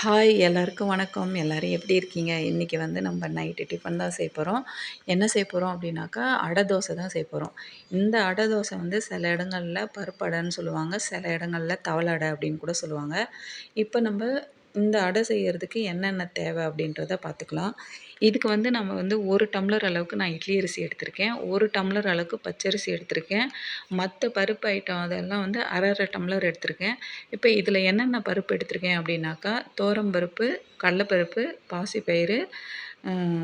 Hi எல்லாருக்கும் வணக்கம். எல்லோரும் எப்படி இருக்கீங்க? இன்றைக்கி வந்து நம்ம நைட்டு டிஃபன் தான் செய்ய போகிறோம் என்ன செய்ய போகிறோம் அப்படின்னாக்கா அடை தோசை தான் செய்ய போகிறோம் இந்த அடை தோசை வந்து சில இடங்களில் பருப்பு அடைன்னு சொல்லுவாங்க. சில இடங்களில் தவளை அடை அப்படின்னு கூட சொல்லுவாங்க. இப்போ நம்ம இந்த அடை செய்கிறதுக்கு என்னென்ன தேவை அப்படின்றத பார்த்துக்கலாம். இதுக்கு வந்து நம்ம வந்து ஒரு டம்ளர் அளவுக்கு நான் இட்லி அரிசி எடுத்திருக்கேன். ஒரு டம்ளர் அளவுக்கு பச்சரிசி எடுத்திருக்கேன். மற்ற பருப்பு ஐட்டம் அதெல்லாம் வந்து அரை அரை டம்ளர் எடுத்திருக்கேன். இப்போ இதில் என்னென்ன பருப்பு எடுத்திருக்கேன் அப்படின்னாக்கா தோரம்பருப்பு கடலப்பருப்பு பாசிப்பயிறு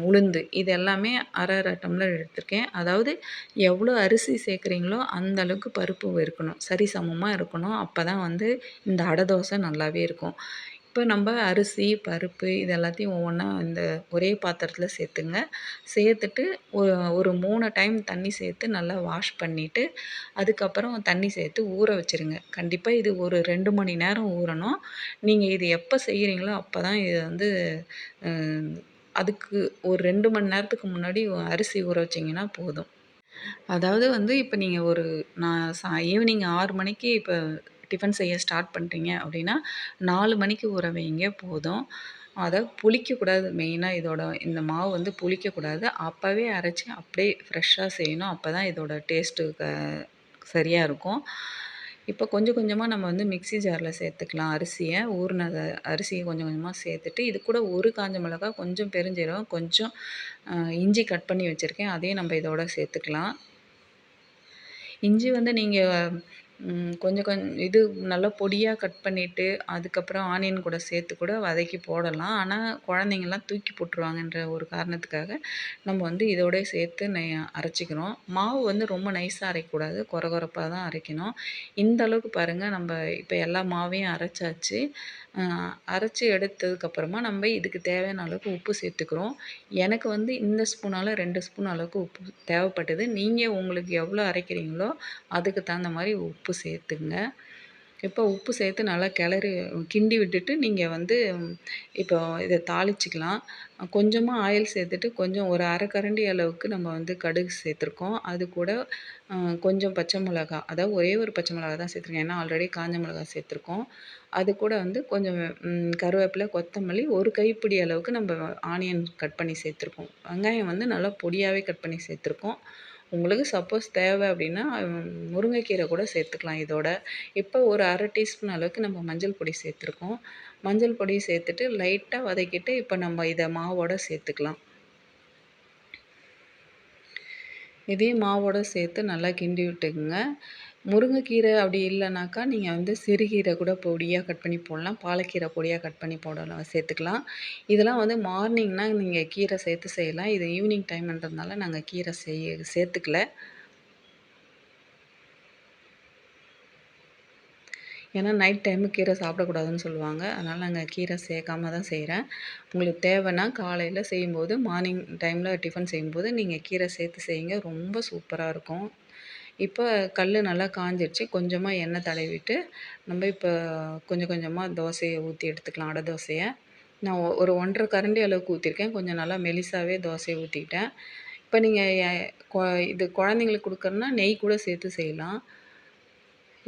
உளுந்து இது எல்லாமே அரை அரை டம்ளர் எடுத்திருக்கேன். அதாவது எவ்வளோ அரிசி சேர்க்குறீங்களோ அந்த அளவுக்கு பருப்பு இருக்கணும். சரி சமமாக இருக்கணும். அப்போ தான் வந்து இந்த அடை தோசை நல்லாவே இருக்கும். இப்போ நம்ம அரிசி பருப்பு இது எல்லாத்தையும் ஒவ்வொன்றா இந்த ஒரே பாத்திரத்தில் சேர்த்துங்க. சேர்த்துட்டு ஒரு ஒரு மூணு டைம் தண்ணி சேர்த்து நல்லா வாஷ் பண்ணிவிட்டு அதுக்கப்புறம் தண்ணி சேர்த்து ஊற வச்சுருங்க. கண்டிப்பாக இது ஒரு ரெண்டு மணி நேரம் ஊறணும். நீங்கள் இது எப்போ செய்கிறீங்களோ அப்போ தான் இது வந்து அதுக்கு ஒரு ரெண்டு மணி நேரத்துக்கு முன்னாடி அரிசி ஊற வச்சிங்கன்னா போதும். அதாவது வந்து இப்போ நீங்கள் ஒரு நான் சா ஈவினிங் ஆறு மணிக்கு இப்போ டிஃபன் செய்ய ஸ்டார்ட் பண்ணுறீங்க அப்படின்னா நாலு மணிக்கு ஊற வைங்க போதும். அதை புளிக்கக்கூடாது. மெயினாக இதோட இந்த மாவு வந்து புளிக்கக்கூடாது. அப்போவே அரைச்சி அப்படியே ஃப்ரெஷ்ஷாக செய்யணும். அப்போ தான் இதோட டேஸ்ட்டு க சரியாக இருக்கும். இப்போ கொஞ்சம் கொஞ்சமாக நம்ம வந்து மிக்ஸி ஜாரில் சேர்த்துக்கலாம். அரிசியை ஊறினதை அரிசியை கொஞ்சம் கொஞ்சமாக சேர்த்துட்டு இது கூட ஒரு காஞ்ச மிளகா கொஞ்சம் பெருஞ்சீரகம் கொஞ்சம் இஞ்சி கட் பண்ணி வச்சுருக்கேன். அதையும் நம்ம இதோட சேர்த்துக்கலாம். இஞ்சி வந்து நீங்கள் கொஞ்சம் கொஞ் இது நல்லா பொடியாக கட் பண்ணிவிட்டு அதுக்கப்புறம் ஆனியன் கூட சேர்த்து கூட வதக்கி போடலாம். ஆனால் குழந்தைங்கள்லாம் தூக்கி போட்டுருவாங்கன்ற ஒரு காரணத்துக்காக நம்ம வந்து இதோடய சேர்த்து நெ அரைச்சிக்கிறோம். மாவு வந்து ரொம்ப நைஸாக அரைக்கக்கூடாது. கொர கொரப்பாக தான் அரைக்கணும். இந்த அளவுக்கு பாருங்கள் நம்ம இப்போ எல்லா மாவையும் அரைச்சாச்சு. அரைச்சி எடுத்ததுக்கப்புறமா நம்ம இதுக்கு தேவையான அளவுக்கு உப்பு சேர்த்துக்கிறோம். எனக்கு வந்து இந்த ஸ்பூனால் ரெண்டு ஸ்பூன் அளவுக்கு உப்பு தேவைப்பட்டது. நீங்கள் உங்களுக்கு எவ்வளோ அரைக்கிறீங்களோ அதுக்கு தகுந்த மாதிரி உப்பு உப்பு சேர்த்துங்க. இப்போ உப்பு சேர்த்து நல்லா கிளறி கிண்டி விட்டுட்டு நீங்கள் வந்து இப்போ இதை தாளிச்சிக்கலாம். கொஞ்சமாக ஆயில் சேர்த்துட்டு கொஞ்சம் ஒரு அரை கரண்டி அளவுக்கு நம்ம வந்து கடுகு சேர்த்துருக்கோம். அது கூட கொஞ்சம் பச்சை மிளகா அதாவது ஒரே ஒரு பச்சை மிளகா தான் சேர்த்துருக்கேன். ஏன்னா ஆல்ரெடி காஞ்ச மிளகா சேர்த்துருக்கோம். அது கூட வந்து கொஞ்சம் கருவேப்பிலை கொத்தமல்லி ஒரு கைப்பிடி அளவுக்கு நம்ம ஆனியன் கட் பண்ணி சேர்த்துருக்கோம். வெங்காயம் வந்து நல்லா பொடியாகவே கட் பண்ணி சேர்த்துருக்கோம். உங்களுக்கு சப்போஸ் தேவை அப்படின்னா முருங்கைக்கீரை கூட சேர்த்துக்கலாம் இதோட. இப்போ ஒரு அரை டீஸ்பூன் அளவுக்கு நம்ம மஞ்சள் பொடி சேர்த்துருக்கோம். மஞ்சள் பொடி சேர்த்துட்டு லைட்டாக வதக்கிட்டு இப்போ நம்ம இதை மாவோடு சேர்த்துக்கலாம். இதையும் மாவோட சேர்த்து நல்லா கிண்டி விட்டுக்குங்க. முருங்கைக்கீரை அப்படி இல்லைனாக்கா நீங்கள் வந்து சிறுகீரை கூட பொடியாக கட் பண்ணி போடலாம். பாலக்கீரை பொடியாக கட் பண்ணி போடலாம் சேர்த்துக்கலாம். இதெல்லாம் வந்து மார்னிங்னால் நீங்கள் கீரை சேர்த்து செய்யலாம். இது ஈவினிங் டைம்ன்றதுனால நாங்கள் கீரை செய்ய சேர்த்துக்கல. ஏன்னா நைட் டைமு கீரை சாப்பிடக்கூடாதுன்னு சொல்லுவாங்க. அதனால் நாங்கள் கீரை சேர்க்காம தான் செய்கிறேன் உங்களுக்கு தேவைன்னா காலையில் செய்யும்போது மார்னிங் டைமில் டிஃபன் செய்யும்போது நீங்கள் கீரை சேர்த்து செய்யுங்க. ரொம்ப சூப்பராக இருக்கும். இப்போ கல் நல்லா காஞ்சிடுச்சு கொஞ்சமாக எண்ணெய் தடவிட்டு நம்ம இப்போ கொஞ்சம் கொஞ்சமாக தோசையை ஊற்றி எடுத்துக்கலாம். அடை தோசையை. நான் ஒரு ஒன்றரை கரண்டி அளவுக்கு ஊற்றிருக்கேன் கொஞ்சம் நல்லா மெலிசாவே தோசையை ஊற்றிக்கிட்டேன் இப்போ நீங்கள் இது குழந்தைங்களுக்கு கொடுக்குறன்னா நெய் கூட சேர்த்து செய்யலாம்.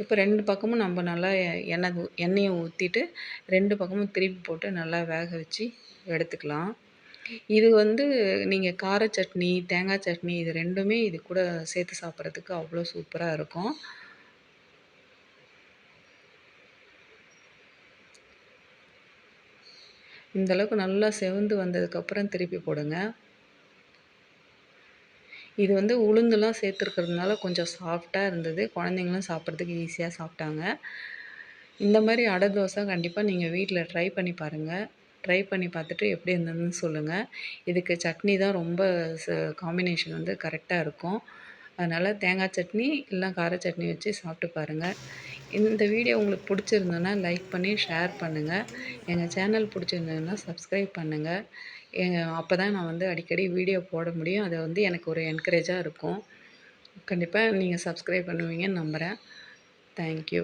இப்போ ரெண்டு பக்கமும் நம்ம நல்லா எண்ணெய் எண்ணெயை ஊற்றிட்டு ரெண்டு பக்கமும் திருப்பி போட்டு நல்லா வேக வச்சு எடுத்துக்கலாம். இது வந்து நீங்கள் கார சட்னி தேங்காய் சட்னி இது ரெண்டுமே இது கூட சேர்த்து சாப்பிட்றதுக்கு அவ்வளோ சூப்பராக இருக்கும். இந்தளவுக்கு நல்லா செவந்து வந்ததுக்கப்புறம் திருப்பி போடுங்க. இது வந்து உளுந்துலாம் சேர்த்துருக்கிறதுனால கொஞ்சம் சாஃப்டாக இருந்தது. குழந்தைங்களும் சாப்பிட்றதுக்கு ஈஸியாக சாப்பிட்டாங்க. இந்த மாதிரி அடை தோசை கண்டிப்பாக நீங்கள் வீட்டில் ட்ரை பண்ணி பாருங்கள் ட்ரை பண்ணி பார்த்துட்டு எப்படி இருந்ததுன்னு சொல்லுங்கள் இதுக்கு சட்னி தான் ரொம்ப ச காம்பினேஷன் வந்து கரெக்டாக இருக்கும். அதனால் தேங்காய் சட்னி இல்லை கார சட்னி வச்சு சாப்பிட்டு பாருங்கள் இந்த வீடியோ உங்களுக்கு பிடிச்சிருந்ததுன்னா லைக் பண்ணி ஷேர் பண்ணுங்கள் எங்கள் சேனல் பிடிச்சிருந்ததுன்னா சப்ஸ்கிரைப் பண்ணுங்கள் அப்போ தான் நான் வந்து அடிக்கடி வீடியோ போட முடியும். அது வந்து எனக்கு ஒரு என்கரேஜாக இருக்கும். கண்டிப்பாக நீங்கள் சப்ஸ்கிரைப் பண்ணுவீங்கன்னு நம்புகிறேன் தேங்க்யூ